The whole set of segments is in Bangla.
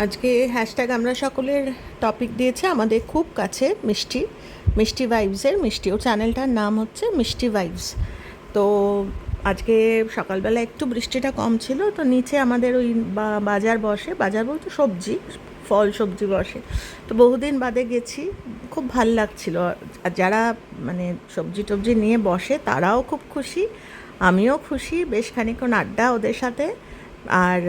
আজকে হ্যাশট্যাগ আমরা সকলের টপিক দিয়েছে, আমাদের খুব কাছে, মিষ্টি মিষ্টি ভাইবসের মিষ্টি। ও চ্যানেলটার নাম হচ্ছে মিষ্টি ভাইবস তো আজকে সকালবেলা একটু বৃষ্টিটা কম ছিল, তো নিচে আমাদের ওই বাজার বসে, বাজার বলতে সবজি, ফল, সবজি বসে। তো বহুদিন বাদে গেছি, খুব ভালো লাগছিল। আর যারা মানে সবজি টবজি নিয়ে বসে, তারাও খুব খুশি, আমিও খুশি। বেশ খানিক্ষণ আড্ডা ওদের সাথে। আর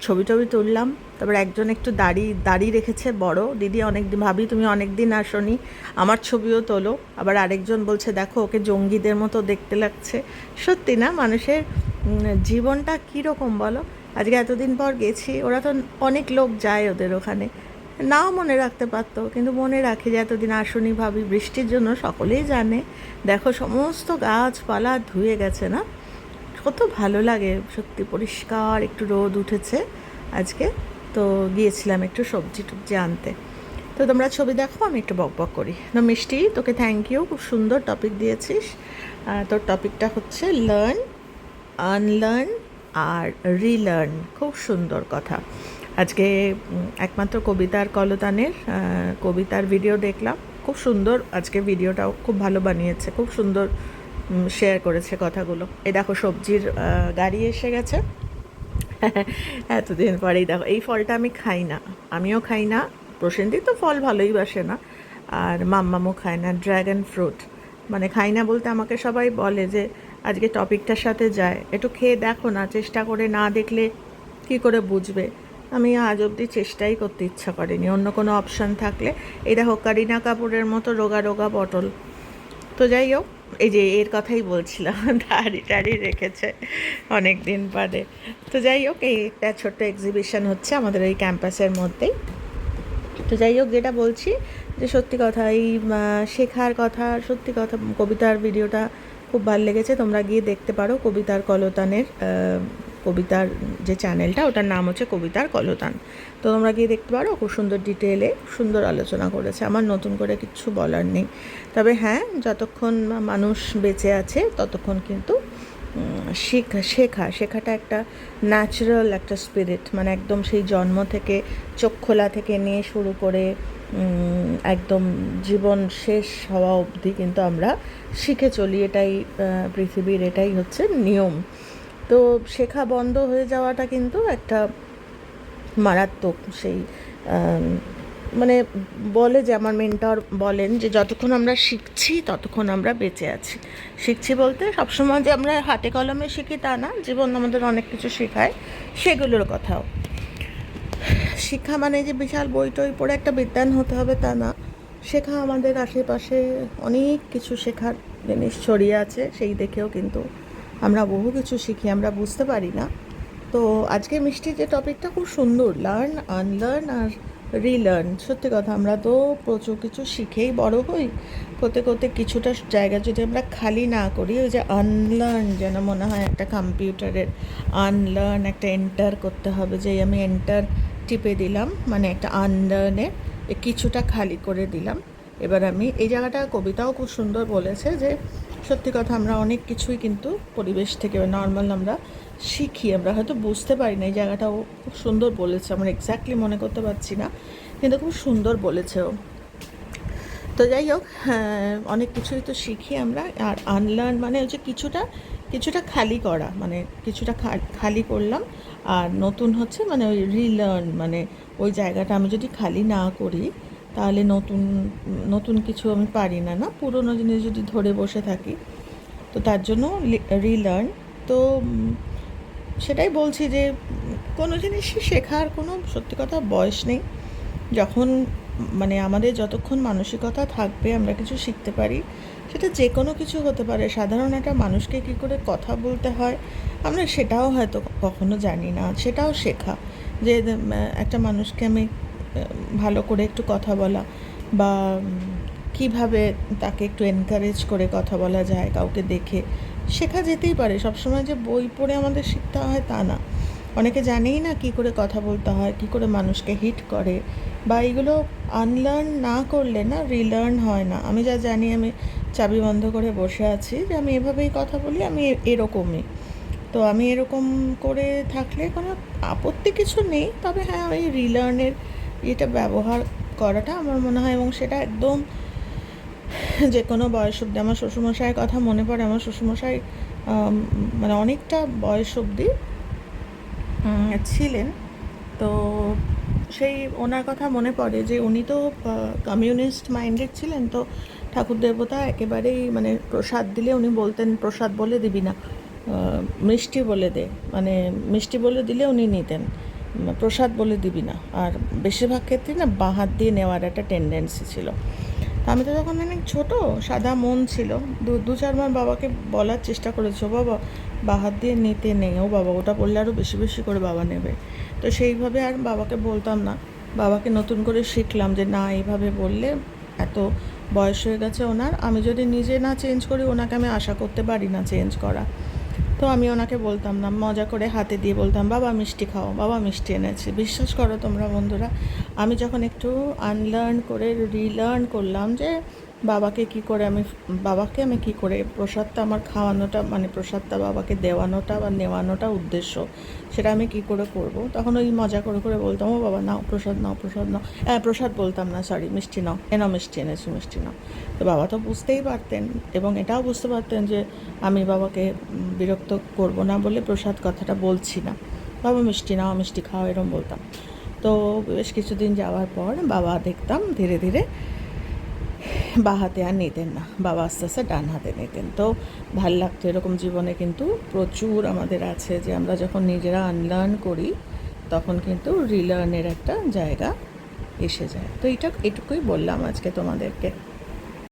ছবি টবি তুললাম। তারপর একজন একটু দাড়ি দাড়ি রেখেছে বড়। দিদি অনেক দিন ভাবি তুমি অনেক দিন আসনি, আমার ছবিও তোলো। আবার আরেকজন বলছে, দেখো, ওকে জঙ্গিদের মতো দেখতে লাগছে। সত্যি না? মানুষের জীবনটা কীরকম বলো? আজকে এতদিন পর গেছি, ওরা তো অনেক লোক যায় ওদের ওখানে। নাও মনে রাখতে পারতো, কিন্তু মনে রাখে যে এতদিন আসনি, ভাবি। বৃষ্টির জন্য সকলেই জানে। দেখো, সমস্ত গাছপালা ধুয়ে গেছে না? কত ভালো লাগে, সত্যি পরিষ্কার, একটু রোদ উঠেছে আজকে। তো গিয়েছিলাম একটু সবজি টবজি আনতে। তো তোমরা ছবি দেখো, আমি একটু বক বক করি। তো মিষ্টি, তোকে থ্যাংক ইউ খুব সুন্দর টপিক দিয়েছিস। তোর টপিকটা হচ্ছে লার্ন আনলার্ন আর রিলার্ন খুব সুন্দর কথা। আজকে একমাত্র কবিতার কলতানের কবিতার ভিডিও দেখলাম। খুব সুন্দর আজকে ভিডিওটাও খুব ভালো বানিয়েছে। খুব সুন্দর শেয়ার করেছে কথাগুলো। এই দেখো সবজির গাড়ি এসে গেছে। এতদিন পরেই দেখো, এই ফলটা আমি খাই না। আমিও খাই না প্রসেনজি তো ফল ভালোই বাসে না। আর মাম্মামও খায় না ড্র্যাগন ফ্রুট মানে খাই না বলতে আমাকে সবাই বলে যে, আজকে টপিকটার সাথে যায়। একটু খেয়ে দেখো না, চেষ্টা করে না দেখলে কি করে বুঝবে? আমি আজ অবধি চেষ্টাই করতে ইচ্ছা করিনি। অন্য কোনো অপশান থাকলে, এই দেখো কারিনা কাপুরের মতো রোগা রোগা পটল। তো যাই হোক এই যে এর কথাই বলছিলাম, দাড়ি টাড়ি রেখেছে অনেক দিন পরে তো যাই হোক, এই একটা ছোট্ট এক্সিবিশন হচ্ছে আমাদের ওই ক্যাম্পাসের মধ্যেই। তো যাই হোক, যেটা বলছি যে সত্যি কথা, এই শেখার কথা, সত্যি কথা, কবিতার ভিডিওটা খুব ভালো লেগেছে। তোমরা গিয়ে দেখতে পারো কবিতার কলতানের কবিতার যে চ্যানেলটা, ওটার নাম হচ্ছে কবিতার কলতান। তো তোমরা গিয়ে দেখতে পারো, খুব সুন্দর ডিটেলে সুন্দর আলোচনা করেছে। আমার নতুন করে কিচ্ছু বলার নেই। তবে হ্যাঁ যতক্ষণ মানুষ বেঁচে আছে, ততক্ষণ কিন্তু শেখা শেখা। শেখাটা একটা ন্যাচারাল একটা স্পিরিট মানে একদম সেই জন্ম থেকে, চোখ খোলা থেকে নিয়ে শুরু করে একদম জীবন শেষ হওয়া অবধি কিন্তু আমরা শিখে চলি। এটাই পৃথিবীর, এটাই হচ্ছে নিয়ম। তো শেখা বন্ধ হয়ে যাওয়াটা কিন্তু একটা মারাত্মক সেই মানে বলে যে, আমার মেন্টর বলেন যে, যতক্ষণ আমরা শিখছি, ততক্ষণ আমরা বেঁচে আছি। শিখছি বলতে সবসময় যে আমরা হাতে কলমে শিখি তা না, জীবন আমাদের অনেক কিছু শেখায়। সেগুলোর কথাও। শিক্ষা মানে যে বিশাল বই টই পড়ে একটা বিদ্যান হতে হবে তা না। শেখা আমাদের আশেপাশে অনেক কিছু শেখার জিনিস ছড়িয়ে আছে, সেই দেখেও কিন্তু আমরা বহু কিছু শিখি, আমরা বুঝতে পারি না। তো আজকে মিষ্টির যে টপিকটা খুব সুন্দর লার্ন আনলার্ন আর রিলার্ন সত্যি কথা আমরা তো প্রচুর কিছু শিখেই বড় হই। করতে করতে কিছুটা জায়গা যদি আমরা খালি না করি, ওই যে আনলার্ন যেন মনে হয় একটা কম্পিউটারের আনলার্ন একটা এন্টার করতে হবে যে আমি এন্টার টিপে দিলাম মানে একটা আনলার্নে কিছুটা খালি করে দিলাম। এবার আমি এই জায়গাটা কবিতাও খুব সুন্দর বলেছে যে সত্যি কথা আমরা অনেক কিছুই কিন্তু পরিবেশ থেকে নর্মাল আমরা শিখি। আমরা হয়তো বুঝতে পারি না এই জায়গাটাও খুব সুন্দর বলেছে আমরা এক্স্যাক্টলি মনে করতে পারছি না কিন্তু খুব সুন্দর বলেছে ও। তো যাই হোক হ্যাঁ, অনেক কিছুই তো শিখি আমরা আর আনলার্ন মানে হচ্ছে কিছুটা কিছুটা খালি করা মানে কিছুটা খালি করলাম আর নতুন হচ্ছে মানে ওই রিলার্ন মানে ওই জায়গাটা আমি যদি খালি না করি তাহলে নতুন নতুন কিছু আমি পারি না না? পুরনো জিনিস যদি ধরে বসে থাকি, তো তার জন্য রিলার্ন তো সেটাই বলছি যে, কোনো জিনিসই শেখার কোনো সত্যি কথা বয়স নেই। যখন মানে আমাদের যতক্ষণ মানসিকতা থাকবে, আমরা কিছু শিখতে পারি, সেটা যে কোনো কিছু হতে পারে। সাধারণ একটা মানুষকে কী করে কথা বলতে হয়, আমরা সেটাও হয়তো কখনো জানি না। সেটাও শেখা যে একটা মানুষকে আমি ভালো করে একটু কথা বলা বা কীভাবে তাকে একটু এনকারেজ করে কথা বলা যায়, কাউকে দেখে, শেখা যেতেই পারে। সবসময় যে বই পড়ে আমাদের শিখতে হয় তা না। অনেকে জানেই না কি করে কথা বলতে হয়, কি করে মানুষকে হিট করে বা এগুলো আনলার্ন না করলে না রিলার্ন হয় না। আমি যা জানি, আমি চাবি বন্ধ করে বসে আছি যে আমি এভাবেই কথা বলি, আমি এরকমই। তো আমি এরকম করে থাকলে কোনো আপত্তি কিছু নেই, তবে হ্যাঁ ওই রিলার্নের এটা ব্যবহার করাটা আমার মনে হয় এবং সেটা একদম যে কোনো বয়স অব্দি আমার শ্বশুরমশাইয়ের কথা মনে পড়ে, আমার শ্বশুরমশাই মানে অনেকটা বয়স অবধি ছিলেন। তো সেই ওনার কথা মনে পড়ে যে উনি তো কমিউনিস্ট মাইন্ডেড ছিলেন, তো ঠাকুর দেবতা একেবারেই মানে প্রসাদ দিলে উনি বলতেন, প্রসাদ বলে দিবি না মিষ্টি বলে দে। মানে মিষ্টি বলে দিলে উনি নিতেন। প্রসাদ বলে দিবি না। আর বেশিরভাগ ক্ষেত্রে না বাঁ হাত দিয়ে নেওয়ার একটা টেন্ডেন্সি ছিল। আমি তো তখন অনেক ছোট, সাদা মন ছিল। দু দু চারবার বাবাকে বলার চেষ্টা করেছ বাবা বা হাত দিয়ে নিতে নেই ও বাবা, ওটা বললে আরও বেশি বেশি করে বাবা নেবে। তো সেইভাবে আর বাবাকে বলতাম না। বাবাকে নতুন করে শিখলাম যে, না, এইভাবে বললে এত বয়স হয়ে গেছে ওনার। আমি যদি নিজে না চেঞ্জ করি, ওনাকে আমি আশা করতে পারি না চেঞ্জ করা। তো আমি ওনাকে বলতাম না, মজা করে হাতে দিয়ে বলতাম, বাবা, মিষ্টি খাও, বাবা, মিষ্টি এনেছে। বিশ্বাস করো তোমরা বন্ধুরা, আমি যখন একটু আনলার্ন করে রিলার্ন করলাম যে বাবাকে কি করে আমি, বাবাকে আমি কি করে, প্রসাদটা আমার খাওয়ানোটা মানে প্রসাদটা বাবাকে দেওয়ানোটা বা নেওয়ানোটা উদ্দেশ্য, সেটা আমি কি করে করব? তখন ওই মজা করে করে বলতাম, ও বাবা, নাও প্রসাদ নাও প্রসাদ, নাও। হ্যাঁ প্রসাদ বলতাম না সরি মিষ্টি নাও। এ নাও মিষ্টি এনেছি, মিষ্টি নাও? তো বাবা তো বুঝতেই পারতেন এবং এটাও বুঝতে পারতেন যে আমি বাবাকে বিরক্ত করব না বলে প্রসাদ কথাটা বলছি না। বাবা, মিষ্টি নাও, মিষ্টি খাও, এরম বলতাম। তো বেশ কিছুদিন যাওয়ার পর বাবা দেখতাম ধীরে ধীরে বা হাতে আর নিতেন না, বাবা আস্তে আস্তে ডান হাতে নিতেন। তো ভালো লাগতো এরকম জীবনে কিন্তু প্রচুর আমাদের আছে যে আমরা যখন নিজেরা আনলার্ন করি, তখন কিন্তু রিলার্নের একটা জায়গা এসে যায়। তো এটা এটুকুই বললাম আজকে তোমাদেরকে।